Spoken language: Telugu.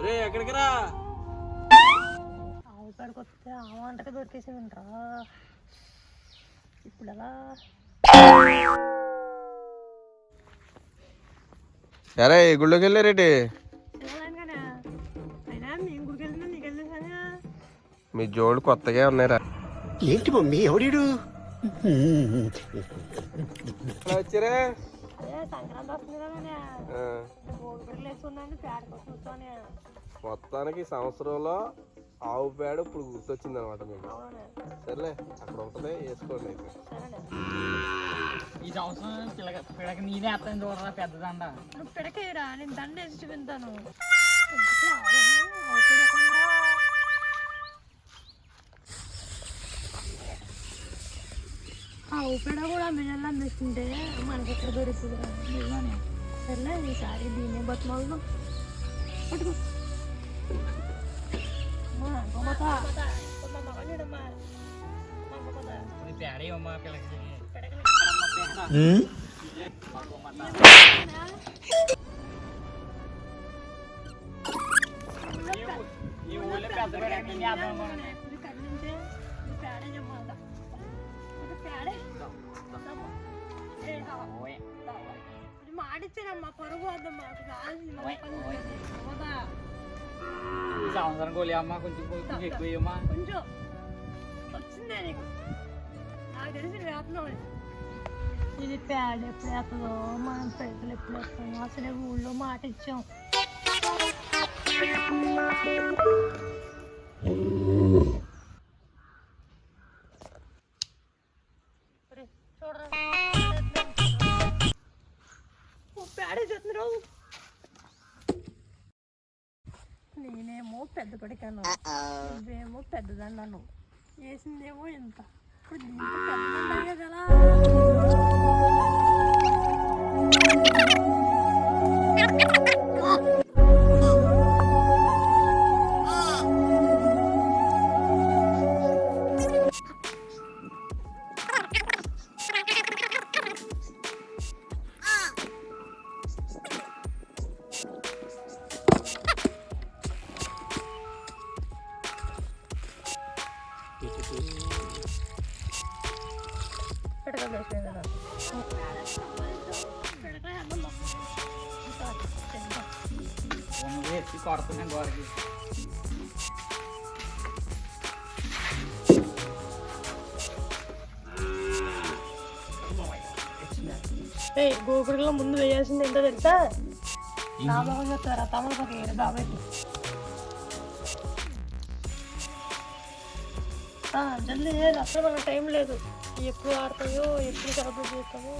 రే ఎక్కడికి రా? ఆవు కాడికి వస్తే ఆ వంటకి దొరికేసిందిరా ఇప్పుడు ఎలా సరే గుళ్ళోకి వెళ్ళారేటి మీ జోళ్ళు కొత్తగా ఉన్నారా ఏంటి మమ్మీ ఎవడీడు? వచ్చారా సంక్రాంతి వస్తుంది కదా మొత్తానికి సంవత్సరంలో ఆవు పేడ ఇప్పుడు గుర్తొచ్చింది అనమాట మీకు సర్లే అక్కడ ఉంటుంది వేసుకోండి అయితే. ఈ సంవత్సరం పిల్లక పిల్లకి నేనే అత్తని చూడరా పెద్దదండ? నువ్వు పిడకేయరా నేను దండ వేసి చూపించాను ఇంతకీ ఆవు- ఆవు పిడ ఎక్కడుందిరా? ఆవు పిడ కూడా మినల్ అమ్మేస్తుంటే మనకి ఎక్కడ దొరుకుతుందిరా నిజమని సర్లే ఈసారి దీన్నే బతుమాలను పట్టుకో అమ్మా, అమ్మమ్మతా. అమ్మ, మగనిడమ్మా. అమ్మమ్మతా. ఇది పేడ ఇవ్వమ్మా పిల్లకి ఈ ఊళ్ళో పెద్ద పేడ నేనే అమ్మా. ఇది పరుగు వద్దమ్మా ఇది ఈ సంవత్సరం గోలి అమ్మా కొంచెం కొంచెం ఎక్కువ కొంచెం వచ్చిందే నీకు నాకు తెలిసి వేస్తున్నావు ఇది పేడ ఎప్పుడు వేస్తుందో మనం పెద్దలు ఎప్పుడు వేస్తాం అసలే ఊళ్ళో మాట ఇచ్చాం నేనేమో పెద్ద కొడుకాను నువ్వేమో పెద్దదన్నాను వేసిందేమో ఇంత. ఇప్పుడు దీంతో కదా. ఎత్తి కొడుతున్నాను గోడకి గోకుడిలో ముందు వేయాల్సింది ఏంటో తెలుసా? నామకం చెప్తారా? తమలపతి వేరే బాబాయ్కి ఆ, జల్దీ అసలు మనకు టైం లేదు. ఎప్పుడు ఆడతాయో ఎప్పుడు సెలబ్రేట్ చేస్తామో